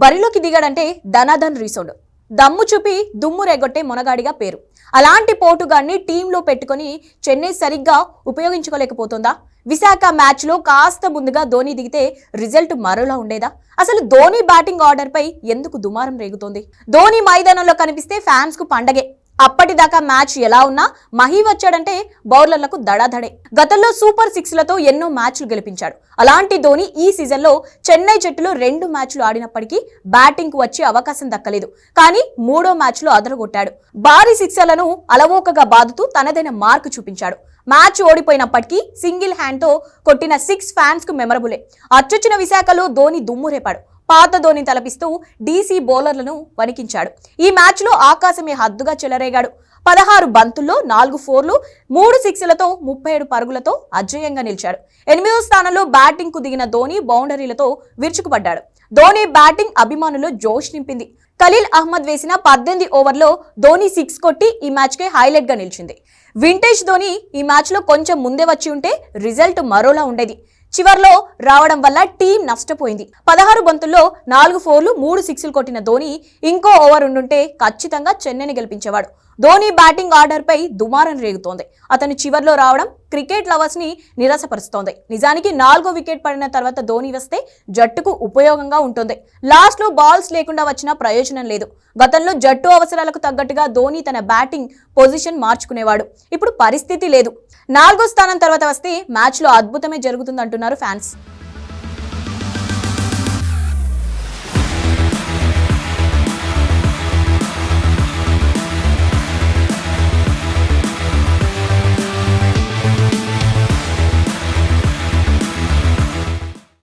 బరిలోకి దిగాడంటే ధనాధన్ రీసోడ్ దమ్ము చూపి దుమ్ము రెగొట్టే మొనగాడిగా పేరు. అలాంటి పోటుగాన్ని టీంలో పెట్టుకొని చెన్నై సరిగ్గా ఉపయోగించుకోలేకపోతుందా? విశాఖ మ్యాచ్లో కాస్త ముందుగా ధోని దిగితే రిజల్ట్ మరోలా ఉండేదా? అసలు ధోని బ్యాటింగ్ ఆర్డర్పై ఎందుకు దుమారం రేగుతోంది? ధోని మైదానంలో కనిపిస్తే ఫ్యాన్స్కు పండగే. అప్పటిదాకా మ్యాచ్ ఎలా ఉన్నా మహి వచ్చాడంటే బౌలర్లకు దడాదడే. గతంలో సూపర్ సిక్స్లతో ఎన్నో మ్యాచ్లు గెలిపించాడు. అలాంటి ధోని ఈ సీజన్లో చెన్నై జట్టులో రెండు మ్యాచ్లు ఆడినప్పటికీ బ్యాటింగ్కు వచ్చే అవకాశం దక్కలేదు. కానీ మూడో మ్యాచ్లో అదరగొట్టాడు. భారీ సిక్సర్లను అలవోకగా బాదుతూ తనదైన మార్కు చూపించాడు. మ్యాచ్ ఓడిపోయినప్పటికీ సింగిల్ హ్యాండ్తో కొట్టిన సిక్స్ ఫ్యాన్స్కు మెమరబులే. అచ్చొచ్చిన విశాఖలో ధోని దుమ్ము రేపాడు. పాత ధోని తలపిస్తూ డీసీ బౌలర్లను వణికించాడు. ఈ మ్యాచ్లో ఆకాశమే హద్దుగా చెలరేగాడు. పదహారు బంతుల్లో నాలుగు ఫోర్లు మూడు సిక్స్లతో ముప్పై ఏడు పరుగులతో అజేయంగా నిలిచాడు. ఎనిమిదో స్థానంలో బ్యాటింగ్కు దిగిన ధోని బౌండరీలతో విరుచుకుపడ్డాడు. ధోని బ్యాటింగ్ అభిమానులు జోష్ నింపింది. ఖలీల్ అహ్మద్ వేసిన పద్దెనిమిది ఓవర్లో ధోని సిక్స్ కొట్టి ఈ మ్యాచ్కే హైలైట్గా నిలిచింది. వింటేజ్ ధోని ఈ మ్యాచ్లో కొంచెం ముందే వచ్చి ఉంటే రిజల్ట్ మరోలా ఉండేది. చివర్లో రావడం వల్ల టీం నష్టపోయింది. పదహారు బంతుల్లో నాలుగు ఫోర్లు మూడు సిక్స్లు కొట్టిన ధోని ఇంకో ఓవర్ ఉండుంటే ఖచ్చితంగా చెన్నైని గెలిపించేవాడు. ధోని బ్యాటింగ్ ఆర్డర్పై దుమారం రేగుతోంది. అతను చివర్లో రావడం క్రికెట్ లవర్స్ని నిరాశపరుస్తోంది. నిజానికి నాలుగో వికెట్ పడిన తర్వాత ధోని వస్తే జట్టుకు ఉపయోగంగా ఉంటుంది. లాస్ట్లో బాల్స్ లేకుండా వచ్చిన ప్రయోజనం ప్రయోజనం లేదు. గతంలో జట్టు అవసరాలకు తగ్గట్టుగా ధోని తన బ్యాటింగ్ పొజిషన్ మార్చుకునేవాడు. ఇప్పుడు పరిస్థితి లేదు. నాలుగో స్థానం తర్వాత వస్తే మ్యాచ్లో అద్భుతమే జరుగుతుందంటున్నారు ఫ్యాన్స్.